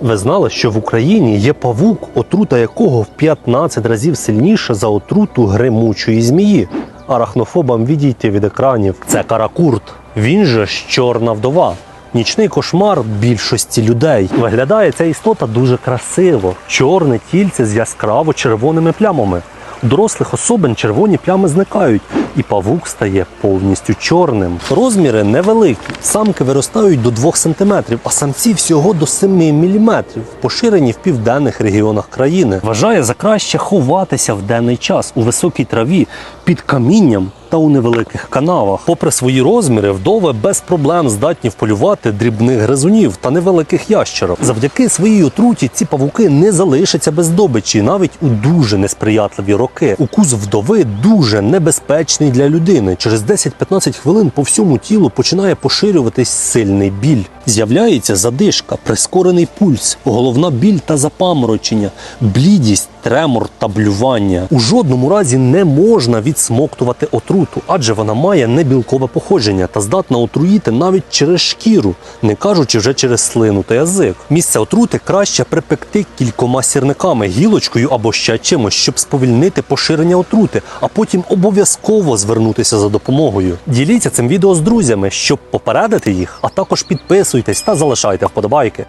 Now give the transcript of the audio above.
Ви знали, що в Україні є павук, отрута якого в 15 разів сильніша за отруту гримучої змії. Арахнофобам відійти від екранів. Це каракурт. Він же ж чорна вдова. Нічний кошмар більшості людей. Виглядає ця істота дуже красиво. Чорне тільце з яскраво червоними плямами. У дорослих особин червоні плями зникають, і павук стає повністю чорним. Розміри невеликі. Самки виростають до 2 см, а самці всього до 7 мм, поширені в південних регіонах країни. Вважає за краще ховатися в денний час у високій траві під камінням та у невеликих канавах. Попри свої розміри, вдови без проблем здатні вполювати дрібних гризунів та невеликих ящерок. Завдяки своїй отруті ці павуки не залишаться без добичі навіть у дуже несприятливі роки. Укус вдови дуже небезпечний для людини. Через 10-15 хвилин по всьому тілу починає поширюватись сильний біль. З'являється задишка, прискорений пульс, головна біль та запаморочення, блідість, тремор та блювання. У жодному разі не можна відсмоктувати отруту, адже вона має небілкове походження та здатна отруїти навіть через шкіру, не кажучи вже через слину та язик. Місце отрути краще припекти кількома сірниками, гілочкою або ще чимось, щоб сповільнити поширення отрути, а потім обов'язково звернутися за допомогою. Діліться цим відео з друзями, щоб попередити їх, а також підписуйтесь та залишайте вподобайки.